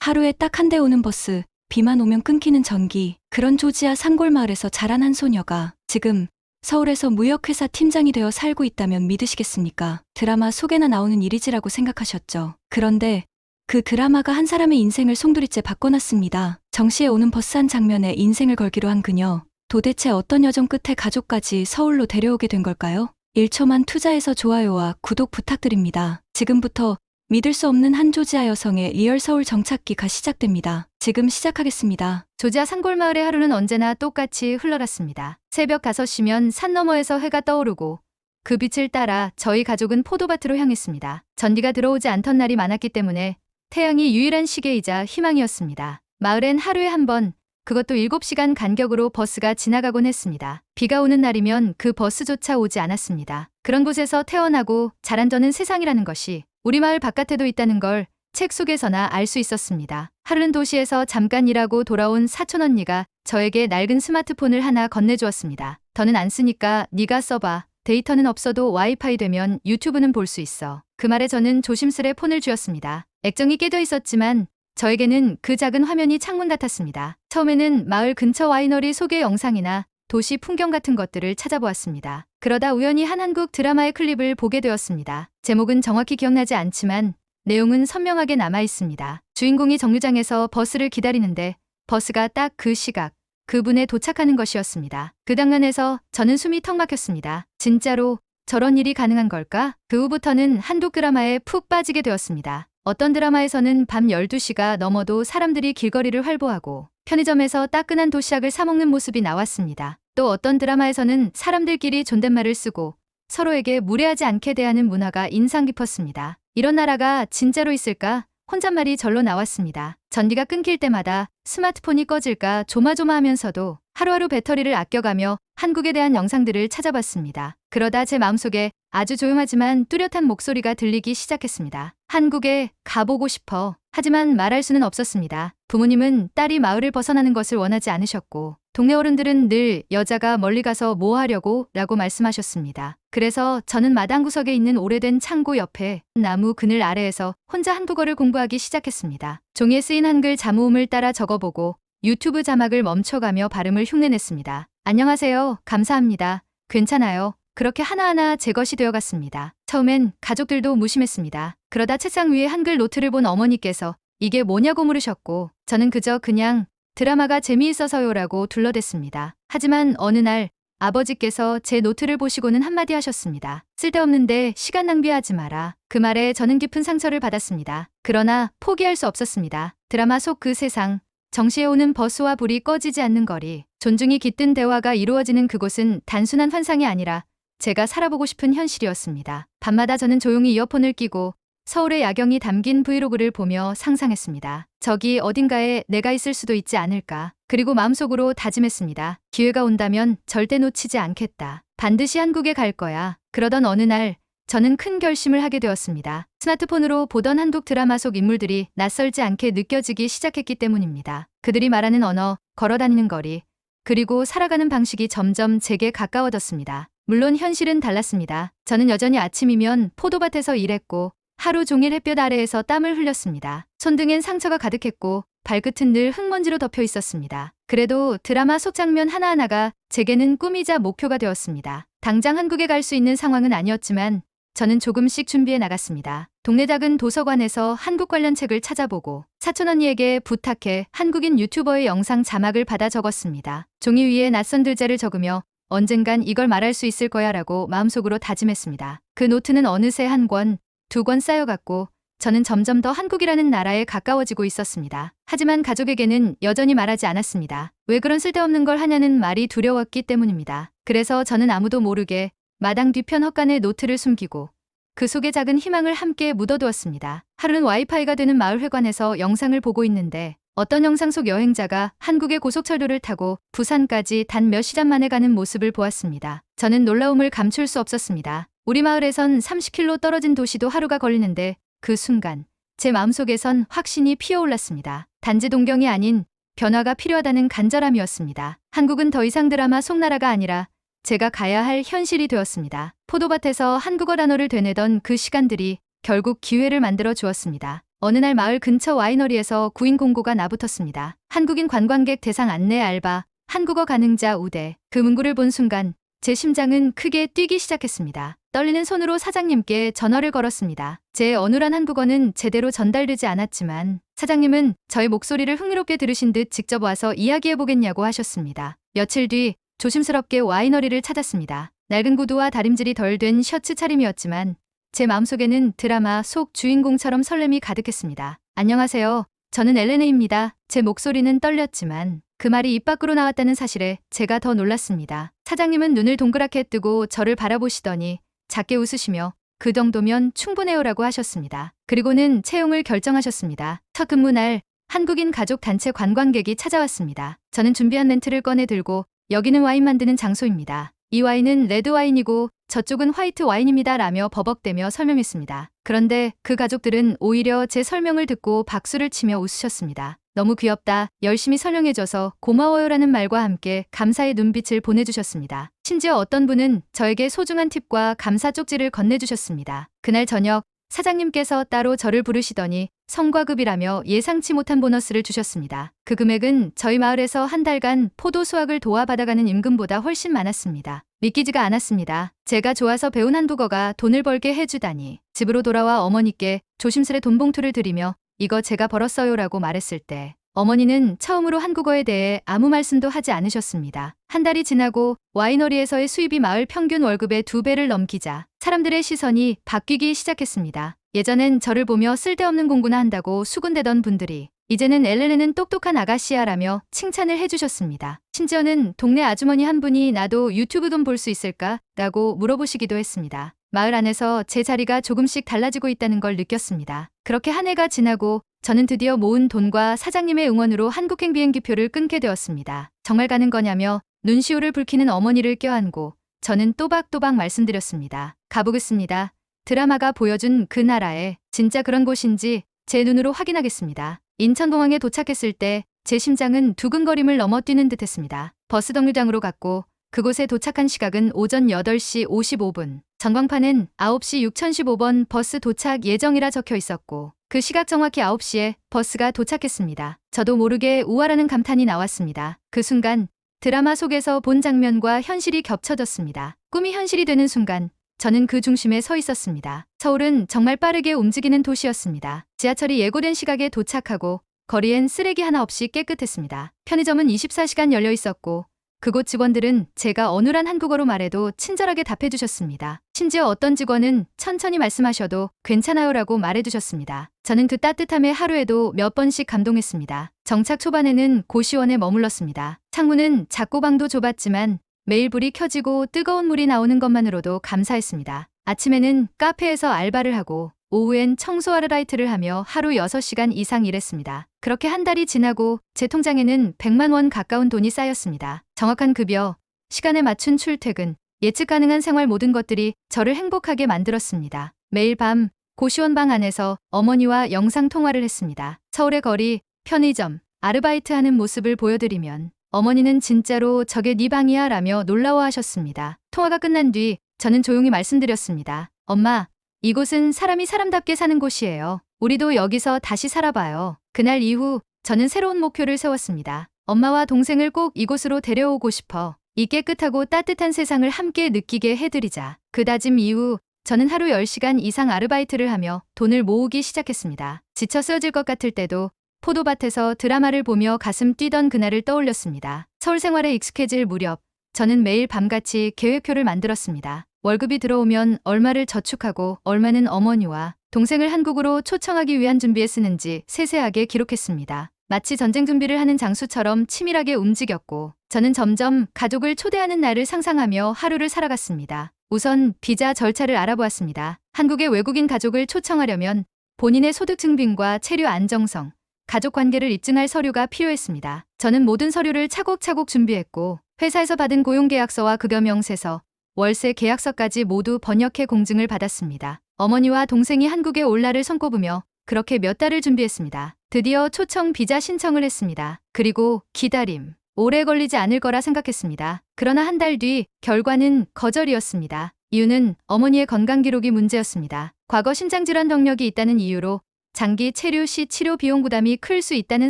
하루에 딱 한 대 오는 버스, 비만 오면 끊기는 전기, 그런 조지아 산골마을에서 자란 한 소녀가 지금 서울에서 무역회사 팀장이 되어 살고 있다면 믿으시겠습니까? 드라마 속에나 나오는 일이지라고 생각하셨죠. 그런데 그 드라마가 한 사람의 인생을 송두리째 바꿔놨습니다. 정시에 오는 버스 한 장면에 인생을 걸기로 한 그녀. 도대체 어떤 여정 끝에 가족까지 서울로 데려오게 된 걸까요? 1초만 투자해서 좋아요와 구독 부탁드립니다. 지금부터 믿을 수 없는 한 조지아 여성의 리얼 서울 정착기가 시작됩니다. 지금 시작하겠습니다. 조지아 산골마을의 하루는 언제나 똑같이 흘러갔습니다. 새벽 5시면 산 너머에서 해가 떠오르고 그 빛을 따라 저희 가족은 포도밭으로 향했습니다. 전기가 들어오지 않던 날이 많았기 때문에 태양이 유일한 시계이자 희망이었습니다. 마을엔 하루에 한 번, 그것도 7시간 간격으로 버스가 지나가곤 했습니다. 비가 오는 날이면 그 버스조차 오지 않았습니다. 그런 곳에서 태어나고 자란 저는 세상이라는 것이 우리 마을 바깥에도 있다는 걸 책 속에서나 알 수 있었습니다. 하루는 도시에서 잠깐 일하고 돌아온 사촌 언니가 저에게 낡은 스마트폰을 하나 건네주었습니다. 더는 안 쓰니까 네가 써봐. 데이터는 없어도 와이파이 되면 유튜브는 볼 수 있어. 그 말에 저는 조심스레 폰을 쥐었습니다. 액정이 깨져 있었지만 저에게는 그 작은 화면이 창문 같았습니다. 처음에는 마을 근처 와이너리 소개 영상이나 도시 풍경 같은 것들을 찾아보았습니다. 그러다 우연히 한 한국 드라마의 클립을 보게 되었습니다. 제목은 정확히 기억나지 않지만 내용은 선명하게 남아 있습니다. 주인공이 정류장에서 버스를 기다리는데 버스가 딱 그 시각, 그분에 도착하는 것이었습니다. 그 장면에서 저는 숨이 턱 막혔습니다. 진짜로 저런 일이 가능한 걸까? 그 후부터는 한국 드라마에 푹 빠지게 되었습니다. 어떤 드라마에서는 밤 12시가 넘어도 사람들이 길거리를 활보하고 편의점에서 따끈한 도시락을 사먹는 모습이 나왔습니다. 또 어떤 드라마에서는 사람들끼리 존댓말을 쓰고 서로에게 무례하지 않게 대하는 문화가 인상 깊었습니다. 이런 나라가 진짜로 있을까? 혼잣말이 절로 나왔습니다. 전기가 끊길 때마다 스마트폰이 꺼질까 조마조마하면서도 하루하루 배터리를 아껴가며 한국에 대한 영상들을 찾아봤습니다. 그러다 제 마음속에 아주 조용하지만 뚜렷한 목소리가 들리기 시작했습니다. 한국에 가보고 싶어. 하지만 말할 수는 없었습니다. 부모님은 딸이 마을을 벗어나는 것을 원하지 않으셨고, 동네 어른들은 늘 여자가 멀리 가서 뭐 하려고 라고 말씀하셨습니다. 그래서 저는 마당 구석에 있는 오래된 창고 옆에 나무 그늘 아래에서 혼자 한국어를 공부하기 시작했습니다. 종이에 쓰인 한글 자모음을 따라 적어보고 유튜브 자막을 멈춰가며 발음을 흉내냈습니다. 안녕하세요. 감사합니다. 괜찮아요. 그렇게 하나하나 제 것이 되어갔습니다. 처음엔 가족들도 무심했습니다. 그러다 책상 위에 한글 노트를 본 어머니께서 이게 뭐냐고 물으셨고 저는 그저 그냥 드라마가 재미있어서요라고 둘러댔습니다. 하지만 어느 날 아버지께서 제 노트를 보시고는 한마디 하셨습니다. 쓸데없는데 시간 낭비하지 마라. 그 말에 저는 깊은 상처를 받았습니다. 그러나 포기할 수 없었습니다. 드라마 속 그 세상, 정시에 오는 버스와 불이 꺼지지 않는 거리, 존중이 깃든 대화가 이루어지는 그곳은 단순한 환상이 아니라 제가 살아보고 싶은 현실이었습니다. 밤마다 저는 조용히 이어폰을 끼고 서울의 야경이 담긴 브이로그를 보며 상상했습니다. 저기 어딘가에 내가 있을 수도 있지 않을까. 그리고 마음속으로 다짐했습니다. 기회가 온다면 절대 놓치지 않겠다. 반드시 한국에 갈 거야. 그러던 어느 날 저는 큰 결심을 하게 되었습니다. 스마트폰으로 보던 한국 드라마 속 인물들이 낯설지 않게 느껴지기 시작했기 때문입니다. 그들이 말하는 언어, 걸어다니는 거리, 그리고 살아가는 방식이 점점 제게 가까워졌습니다. 물론 현실은 달랐습니다. 저는 여전히 아침이면 포도밭에서 일했고 하루 종일 햇볕 아래에서 땀을 흘렸습니다. 손등엔 상처가 가득했고 발끝은 늘 흙먼지로 덮여 있었습니다. 그래도 드라마 속 장면 하나하나가 제게는 꿈이자 목표가 되었습니다. 당장 한국에 갈 수 있는 상황은 아니었지만 저는 조금씩 준비해 나갔습니다. 동네 작은 도서관에서 한국 관련 책을 찾아보고 사촌 언니에게 부탁해 한국인 유튜버의 영상 자막을 받아 적었습니다. 종이 위에 낯선 글자를 적으며 언젠간 이걸 말할 수 있을 거야 라고 마음속으로 다짐했습니다. 그 노트는 어느새 한 권, 두 권 쌓여갔고 저는 점점 더 한국이라는 나라에 가까워지고 있었습니다. 하지만 가족에게는 여전히 말하지 않았습니다. 왜 그런 쓸데없는 걸 하냐는 말이 두려웠기 때문입니다. 그래서 저는 아무도 모르게 마당 뒤편 헛간에 노트를 숨기고 그 속에 작은 희망을 함께 묻어두었습니다. 하루는 와이파이가 되는 마을 회관에서 영상을 보고 있는데 어떤 영상 속 여행자가 한국의 고속철도를 타고 부산까지 단 몇 시간 만에 가는 모습을 보았습니다. 저는 놀라움을 감출 수 없었습니다. 우리 마을에선 30km 떨어진 도시도 하루가 걸리는데 그 순간 제 마음속에선 확신이 피어올랐습니다. 단지 동경이 아닌 변화가 필요하다는 간절함이었습니다. 한국은 더 이상 드라마 속나라가 아니라 제가 가야 할 현실이 되었습니다. 포도밭에서 한국어 단어를 되뇌던 그 시간들이 결국 기회를 만들어 주었습니다. 어느 날 마을 근처 와이너리에서 구인 공고가 나붙었습니다. 한국인 관광객 대상 안내 알바, 한국어 가능자 우대. 그 문구를 본 순간 제 심장은 크게 뛰기 시작했습니다. 떨리는 손으로 사장님께 전화를 걸었습니다. 제 어눌한 한국어는 제대로 전달되지 않았지만 사장님은 저의 목소리를 흥미롭게 들으신 듯 직접 와서 이야기해보겠냐고 하셨습니다. 며칠 뒤 조심스럽게 와이너리를 찾았습니다. 낡은 구두와 다림질이 덜 된 셔츠 차림이었지만 제 마음속에는 드라마 속 주인공처럼 설렘이 가득했습니다. 안녕하세요. 저는 엘레네입니다. 제 목소리는 떨렸지만 그 말이 입 밖으로 나왔다는 사실에 제가 더 놀랐습니다. 사장님은 눈을 동그랗게 뜨고 저를 바라보시더니 작게 웃으시며 그 정도면 충분해요라고 하셨습니다. 그리고는 채용을 결정하셨습니다. 첫 근무 날 한국인 가족 단체 관광객이 찾아왔습니다. 저는 준비한 멘트를 꺼내 들고 여기는 와인 만드는 장소입니다. 이 와인은 레드 와인이고 저쪽은 화이트 와인입니다. 라며 버벅대며 설명했습니다. 그런데 그 가족들은 오히려 제 설명을 듣고 박수를 치며 웃으셨습니다. 너무 귀엽다. 열심히 설명해줘서 고마워요라는 말과 함께 감사의 눈빛을 보내주셨습니다. 심지어 어떤 분은 저에게 소중한 팁과 감사 쪽지를 건네주셨습니다. 그날 저녁 사장님께서 따로 저를 부르시더니 성과급이라며 예상치 못한 보너스를 주셨습니다. 그 금액은 저희 마을에서 한 달간 포도 수확을 도와받아가는 임금보다 훨씬 많았습니다. 믿기지가 않았습니다. 제가 좋아서 배운 한국어가 돈을 벌게 해주다니. 집으로 돌아와 어머니께 조심스레 돈 봉투를 드리며 이거 제가 벌었어요라고 말했을 때 어머니는 처음으로 한국어에 대해 아무 말씀도 하지 않으셨습니다. 한 달이 지나고 와이너리에서의 수입이 마을 평균 월급의 두 배를 넘기자 사람들의 시선이 바뀌기 시작했습니다. 예전엔 저를 보며 쓸데없는 공부나 한다고 수군대던 분들이 이제는 엘레네는 똑똑한 아가씨야라며 칭찬을 해주셨습니다. 심지어는 동네 아주머니 한 분이 나도 유튜브 돈 볼 수 있을까? 라고 물어보시기도 했습니다. 마을 안에서 제 자리가 조금씩 달라지고 있다는 걸 느꼈습니다. 그렇게 한 해가 지나고 저는 드디어 모은 돈과 사장님의 응원으로 한국행 비행기표를 끊게 되었습니다. 정말 가는 거냐며 눈시울을 붉히는 어머니를 껴안고 저는 또박또박 말씀드렸습니다. 가보겠습니다. 드라마가 보여준 그 나라에 진짜 그런 곳인지 제 눈으로 확인하겠습니다. 인천공항에 도착했을 때 제 심장은 두근거림을 넘어뛰는 듯했습니다. 버스 정류장으로 갔고 그곳에 도착한 시각은 오전 8시 55분. 전광판엔 9시 6015번 버스 도착 예정이라 적혀 있었고 그 시각 정확히 9시에 버스가 도착했습니다. 저도 모르게 우아라는 감탄이 나왔습니다. 그 순간 드라마 속에서 본 장면과 현실이 겹쳐졌습니다. 꿈이 현실이 되는 순간 저는 그 중심에 서 있었습니다. 서울은 정말 빠르게 움직이는 도시였습니다. 지하철이 예고된 시각에 도착하고 거리엔 쓰레기 하나 없이 깨끗했습니다. 편의점은 24시간 열려 있었고 그곳 직원들은 제가 어눌한 한국어로 말해도 친절하게 답해주셨습니다. 심지어 어떤 직원은 천천히 말씀하셔도 괜찮아요라고 말해주셨습니다. 저는 그 따뜻함에 하루에도 몇 번씩 감동했습니다. 정착 초반에는 고시원에 머물렀습니다. 창문은 작고 방도 좁았지만 매일 불이 켜지고 뜨거운 물이 나오는 것만으로도 감사했습니다. 아침에는 카페에서 알바를 하고 오후엔 청소 아르바이트를 하며 하루 6시간 이상 일했습니다. 그렇게 한 달이 지나고 제 통장에는 100만 원 가까운 돈이 쌓였습니다. 정확한 급여, 시간에 맞춘 출퇴근, 예측 가능한 생활 모든 것들이 저를 행복하게 만들었습니다. 매일 밤 고시원 방 안에서 어머니와 영상 통화를 했습니다. 서울의 거리, 편의점, 아르바이트 하는 모습을 보여드리면 어머니는 진짜로 저게 네 방이야 라며 놀라워하셨습니다. 통화가 끝난 뒤 저는 조용히 말씀드렸습니다. 엄마, 이곳은 사람이 사람답게 사는 곳이에요. 우리도 여기서 다시 살아봐요. 그날 이후 저는 새로운 목표를 세웠습니다. 엄마와 동생을 꼭 이곳으로 데려오고 싶어. 이 깨끗하고 따뜻한 세상을 함께 느끼게 해드리자. 그 다짐 이후 저는 하루 10시간 이상 아르바이트를 하며 돈을 모으기 시작했습니다. 지쳐 쓰러질 것 같을 때도 포도밭에서 드라마를 보며 가슴 뛰던 그날을 떠올렸습니다. 서울 생활에 익숙해질 무렵 저는 매일 밤같이 계획표를 만들었습니다. 월급이 들어오면 얼마를 저축하고 얼마는 어머니와 동생을 한국으로 초청하기 위한 준비에 쓰는지 세세하게 기록했습니다. 마치 전쟁 준비를 하는 장수처럼 치밀하게 움직였고 저는 점점 가족을 초대하는 날을 상상하며 하루를 살아갔습니다. 우선 비자 절차를 알아보았습니다. 한국의 외국인 가족을 초청하려면 본인의 소득 증빙과 체류 안정성, 가족 관계를 입증할 서류가 필요했습니다. 저는 모든 서류를 차곡차곡 준비했고 회사에서 받은 고용계약서와 급여명세서, 월세 계약서까지 모두 번역해 공증을 받았습니다. 어머니와 동생이 한국에 올 날을 손꼽으며 그렇게 몇 달을 준비했습니다. 드디어 초청 비자 신청을 했습니다. 그리고 기다림. 오래 걸리지 않을 거라 생각했습니다. 그러나 한 달 뒤 결과는 거절이었습니다. 이유는 어머니의 건강 기록이 문제였습니다. 과거 신장질환 덕력이 있다는 이유로 장기 체류 시 치료 비용 부담이 클 수 있다는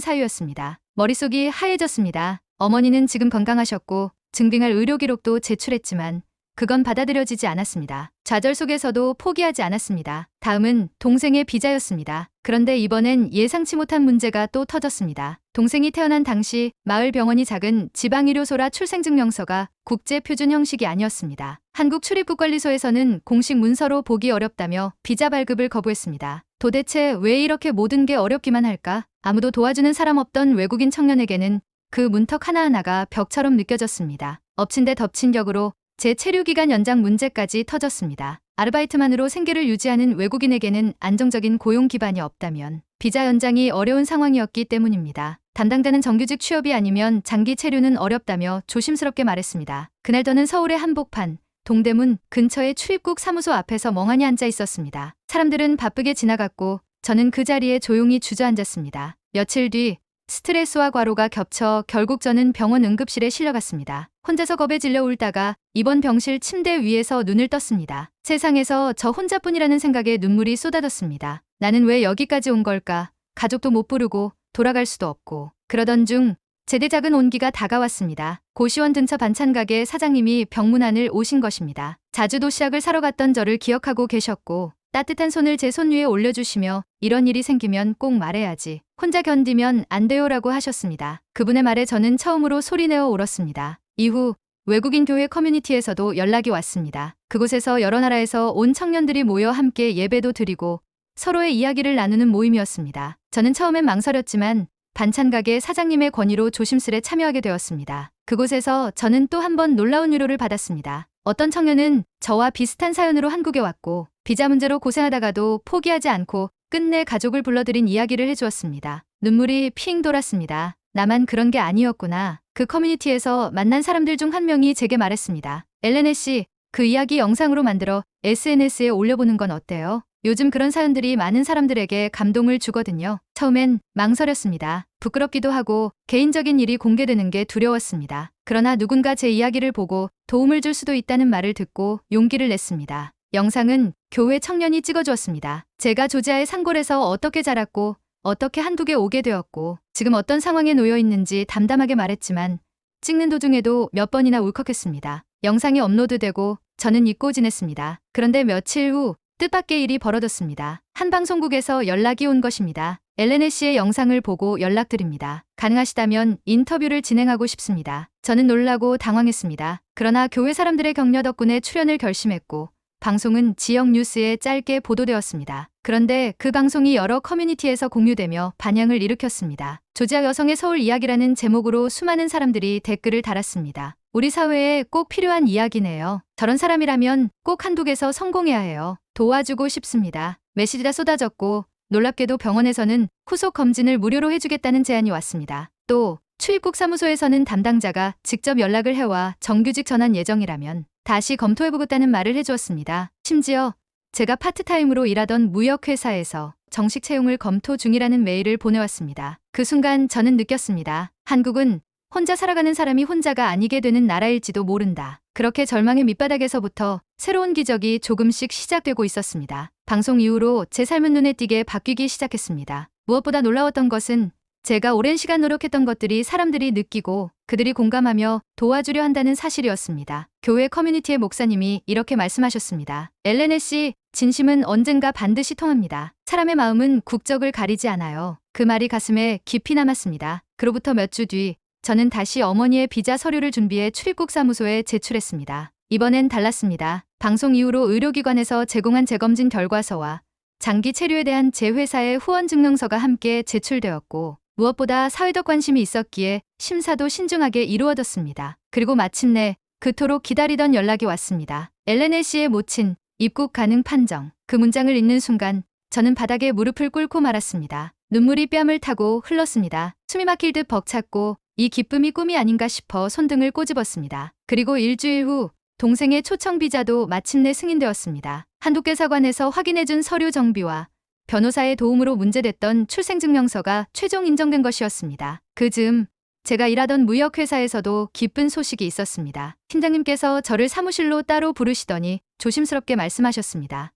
사유였습니다. 머릿속이 하얘졌습니다. 어머니는 지금 건강하셨고 증빙할 의료 기록도 제출했지만 그건 받아들여지지 않았습니다. 좌절 속에서도 포기하지 않았습니다. 다음은 동생의 비자였습니다. 그런데 이번엔 예상치 못한 문제가 또 터졌습니다. 동생이 태어난 당시 마을 병원이 작은 지방의료소라 출생증명서가 국제 표준 형식이 아니었습니다. 한국 출입국관리소에서는 공식 문서로 보기 어렵다며 비자 발급을 거부했습니다. 도대체 왜 이렇게 모든 게 어렵기만 할까? 아무도 도와주는 사람 없던 외국인 청년에게는 그 문턱 하나하나가 벽처럼 느껴졌습니다. 엎친 데 덮친 격으로 제 체류 기간 연장 문제까지 터졌습니다. 아르바이트만으로 생계를 유지하는 외국인에게는 안정적인 고용 기반이 없다면 비자 연장이 어려운 상황이었기 때문입니다. 담당자는 정규직 취업이 아니면 장기 체류는 어렵다며 조심스럽게 말했습니다. 그날 저는 서울의 한복판, 동대문 근처의 출입국 사무소 앞에서 멍하니 앉아 있었습니다. 사람들은 바쁘게 지나갔고 저는 그 자리에 조용히 주저앉았습니다. 며칠 뒤 스트레스와 과로가 겹쳐 결국 저는 병원 응급실에 실려갔습니다. 혼자서 겁에 질려 울다가 입원 병실 침대 위에서 눈을 떴습니다. 세상에서 저 혼자뿐이라는 생각에 눈물이 쏟아졌습니다. 나는 왜 여기까지 온 걸까? 가족도 못 부르고 돌아갈 수도 없고. 그러던 중 제대 작은 온기가 다가왔습니다. 고시원 근처 반찬 가게 사장님이 병문안을 오신 것입니다. 자주 도시락을 사러 갔던 저를 기억하고 계셨고 따뜻한 손을 제 손 위에 올려주시며 이런 일이 생기면 꼭 말해야지. 혼자 견디면 안 돼요라고 하셨습니다. 그분의 말에 저는 처음으로 소리내어 울었습니다. 이후 외국인 교회 커뮤니티에서도 연락이 왔습니다. 그곳에서 여러 나라에서 온 청년들이 모여 함께 예배도 드리고 서로의 이야기를 나누는 모임이었습니다. 저는 처음엔 망설였지만 반찬 가게 사장님의 권위로 조심스레 참여하게 되었습니다. 그곳에서 저는 또 한 번 놀라운 위로를 받았습니다. 어떤 청년은 저와 비슷한 사연으로 한국에 왔고 비자 문제로 고생하다가도 포기하지 않고 끝내 가족을 불러들인 이야기를 해주었습니다. 눈물이 핑 돌았습니다. 나만 그런 게 아니었구나. 그 커뮤니티에서 만난 사람들 중 한 명이 제게 말했습니다. 엘레네 씨, 그 이야기 영상으로 만들어 SNS에 올려보는 건 어때요? 요즘 그런 사연들이 많은 사람들에게 감동을 주거든요. 처음엔 망설였습니다. 부끄럽기도 하고 개인적인 일이 공개되는 게 두려웠습니다. 그러나 누군가 제 이야기를 보고 도움을 줄 수도 있다는 말을 듣고 용기를 냈습니다. 영상은 교회 청년이 찍어주었습니다. 제가 조지아의 산골에서 어떻게 자랐고 어떻게 한국에 오게 되었고 지금 어떤 상황에 놓여 있는지 담담하게 말했지만 찍는 도중에도 몇 번이나 울컥했습니다. 영상이 업로드되고 저는 잊고 지냈습니다. 그런데 며칠 후 뜻밖의 일이 벌어졌습니다. 한 방송국에서 연락이 온 것입니다. 엘레네 씨의 영상을 보고 연락드립니다. 가능하시다면 인터뷰를 진행하고 싶습니다. 저는 놀라고 당황했습니다. 그러나 교회 사람들의 격려 덕분에 출연을 결심했고 방송은 지역 뉴스에 짧게 보도되었습니다. 그런데 그 방송이 여러 커뮤니티에서 공유되며 반향을 일으켰습니다. 조지아 여성의 서울 이야기라는 제목으로 수많은 사람들이 댓글을 달았습니다. 우리 사회에 꼭 필요한 이야기네요. 저런 사람이라면 꼭 한국에서 성공해야 해요. 도와주고 싶습니다. 메시지가 쏟아졌고 놀랍게도 병원에서는 후속 검진을 무료로 해주겠다는 제안이 왔습니다. 또 출입국 사무소에서는 담당자가 직접 연락을 해와 정규직 전환 예정이라면 다시 검토해보겠다는 말을 해주었습니다. 심지어 제가 파트타임으로 일하던 무역회사에서 정식 채용을 검토 중이라는 메일을 보내왔습니다. 그 순간 저는 느꼈습니다. 한국은 혼자 살아가는 사람이 혼자가 아니게 되는 나라일지도 모른다. 그렇게 절망의 밑바닥에서부터 새로운 기적이 조금씩 시작되고 있었습니다. 방송 이후로 제 삶은 눈에 띄게 바뀌기 시작했습니다. 무엇보다 놀라웠던 것은 제가 오랜 시간 노력했던 것들이 사람들이 느끼고 그들이 공감하며 도와주려 한다는 사실이었습니다. 교회 커뮤니티의 목사님이 이렇게 말씀하셨습니다. 씨, 진심은 언젠가 반드시 통합니다. 사람의 마음은 국적을 가리지 않아요. 그 말이 가슴에 깊이 남았습니다. 그로부터 몇 주 뒤, 저는 다시 어머니의 비자 서류를 준비해 출입국 사무소에 제출했습니다. 이번엔 달랐습니다. 방송 이후로 의료기관에서 제공한 재검진 결과서와 장기 체류에 대한 제 회사의 후원 증명서가 함께 제출되었고 무엇보다 사회적 관심이 있었기에 심사도 신중하게 이루어졌습니다. 그리고 마침내 그토록 기다리던 연락이 왔습니다. 엘레네 씨의 모친 입국 가능 판정. 그 문장을 읽는 순간 저는 바닥에 무릎을 꿇고 말았습니다. 눈물이 뺨을 타고 흘렀습니다. 숨이 막힐 듯 벅찼고 이 기쁨이 꿈이 아닌가 싶어 손등을 꼬집었습니다. 그리고 일주일 후 동생의 초청 비자도 마침내 승인되었습니다. 한국계 사관에서 확인해준 서류 정비와 변호사의 도움으로 문제됐던 출생증명서가 최종 인정된 것이었습니다. 그 즈음 제가 일하던 무역회사에서도 기쁜 소식이 있었습니다. 팀장님께서 저를 사무실로 따로 부르시더니 조심스럽게 말씀하셨습니다.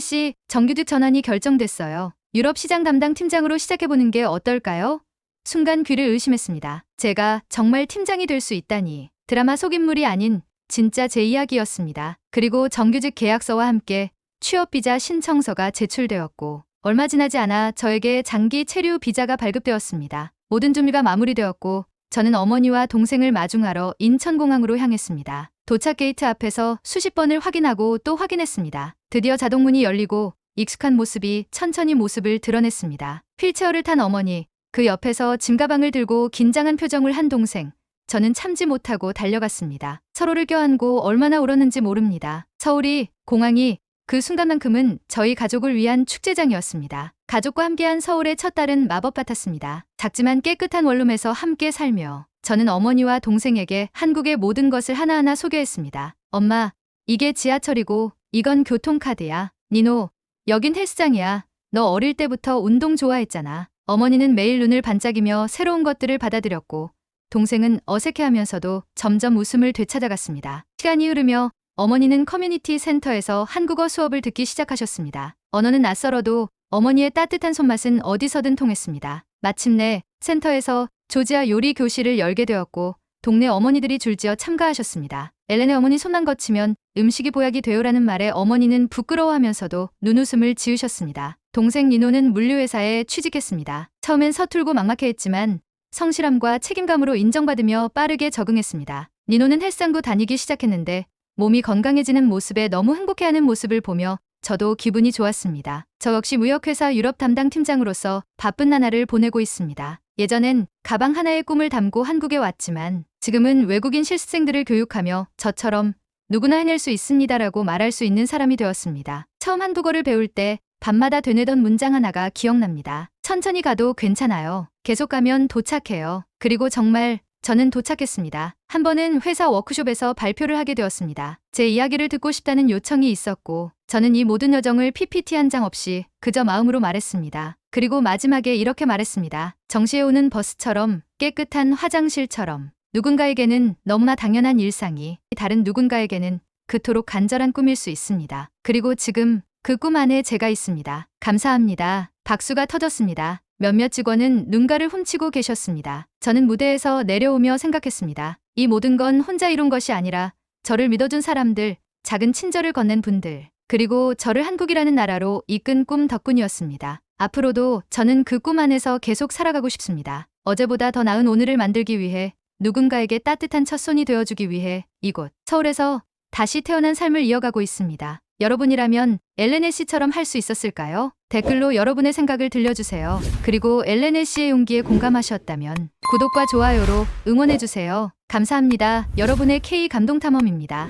씨, 정규직 전환이 결정됐어요. 유럽 시장 담당 팀장으로 시작해보는 게 어떨까요? 순간 귀를 의심했습니다. 제가 정말 팀장이 될 수 있다니. 드라마 속인물이 아닌 진짜 제 이야기였습니다. 그리고 정규직 계약서와 함께 취업 비자 신청서가 제출되었고 얼마 지나지 않아 저에게 장기 체류 비자가 발급되었습니다. 모든 준비가 마무리되었고 저는 어머니와 동생을 마중하러 인천공항으로 향했습니다. 도착 게이트 앞에서 수십 번을 확인하고 또 확인했습니다. 드디어 자동문이 열리고 익숙한 모습이 천천히 모습을 드러냈습니다. 휠체어를 탄 어머니, 그 옆에서 짐가방을 들고 긴장한 표정을 한 동생. 저는 참지 못하고 달려갔습니다. 서로를 껴안고 얼마나 울었는지 모릅니다. 서울이, 공항이 그 순간만큼은 저희 가족을 위한 축제장이었습니다. 가족과 함께한 서울의 첫 달은 마법 같았습니다. 작지만 깨끗한 원룸에서 함께 살며 저는 어머니와 동생에게 한국의 모든 것을 하나하나 소개했습니다. 엄마, 이게 지하철이고 이건 교통카드야. 니노, 여긴 헬스장이야. 너 어릴 때부터 운동 좋아했잖아. 어머니는 매일 눈을 반짝이며 새로운 것들을 받아들였고 동생은 어색해하면서도 점점 웃음을 되찾아갔습니다. 시간이 흐르며 어머니는 커뮤니티 센터에서 한국어 수업을 듣기 시작하셨습니다. 언어는 낯설어도 어머니의 따뜻한 손맛은 어디서든 통했습니다. 마침내 센터에서 조지아 요리 교실을 열게 되었고 동네 어머니들이 줄지어 참가하셨습니다. 엘렌의 어머니 손만 거치면 음식이 보약이 되요라는 말에 어머니는 부끄러워하면서도 눈웃음을 지으셨습니다. 동생 니노는 물류회사에 취직했습니다. 처음엔 서툴고 막막해했지만 성실함과 책임감으로 인정받으며 빠르게 적응했습니다. 니노는 헬스장도 다니기 시작했는데 몸이 건강해지는 모습에 너무 행복해하는 모습을 보며 저도 기분이 좋았습니다. 저 역시 무역회사 유럽 담당 팀장으로서 바쁜 나날을 보내고 있습니다. 예전엔 가방 하나의 꿈을 담고 한국에 왔지만 지금은 외국인 실습생들을 교육하며 저처럼 누구나 해낼 수 있습니다라고 말할 수 있는 사람이 되었습니다. 처음 한국어를 배울 때 밤마다 되뇌던 문장 하나가 기억납니다. 천천히 가도 괜찮아요. 계속 가면 도착해요. 그리고 정말 저는 도착했습니다. 한 번은 회사 워크숍에서 발표를 하게 되었습니다. 제 이야기를 듣고 싶다는 요청이 있었고, 저는 이 모든 여정을 PPT 한 장 없이 그저 마음으로 말했습니다. 그리고 마지막에 이렇게 말했습니다. 정시에 오는 버스처럼 깨끗한 화장실처럼 누군가에게는 너무나 당연한 일상이 다른 누군가에게는 그토록 간절한 꿈일 수 있습니다. 그리고 지금 그 꿈 안에 제가 있습니다. 감사합니다. 박수가 터졌습니다. 몇몇 직원은 눈가를 훔치고 계셨습니다. 저는 무대에서 내려오며 생각했습니다. 이 모든 건 혼자 이룬 것이 아니라 저를 믿어준 사람들, 작은 친절을 건넨 분들, 그리고 저를 한국이라는 나라로 이끈 꿈 덕분이었습니다. 앞으로도 저는 그 꿈 안에서 계속 살아가고 싶습니다. 어제보다 더 나은 오늘을 만들기 위해 누군가에게 따뜻한 첫손이 되어주기 위해 이곳 서울에서 다시 태어난 삶을 이어가고 있습니다. 여러분이라면 엘레네 씨처럼 할 수 있었을까요? 댓글로 여러분의 생각을 들려주세요. 그리고 엘레네 씨의 용기에 공감하셨다면 구독과 좋아요로 응원해주세요. 감사합니다. 여러분의 K 감동 탐험입니다.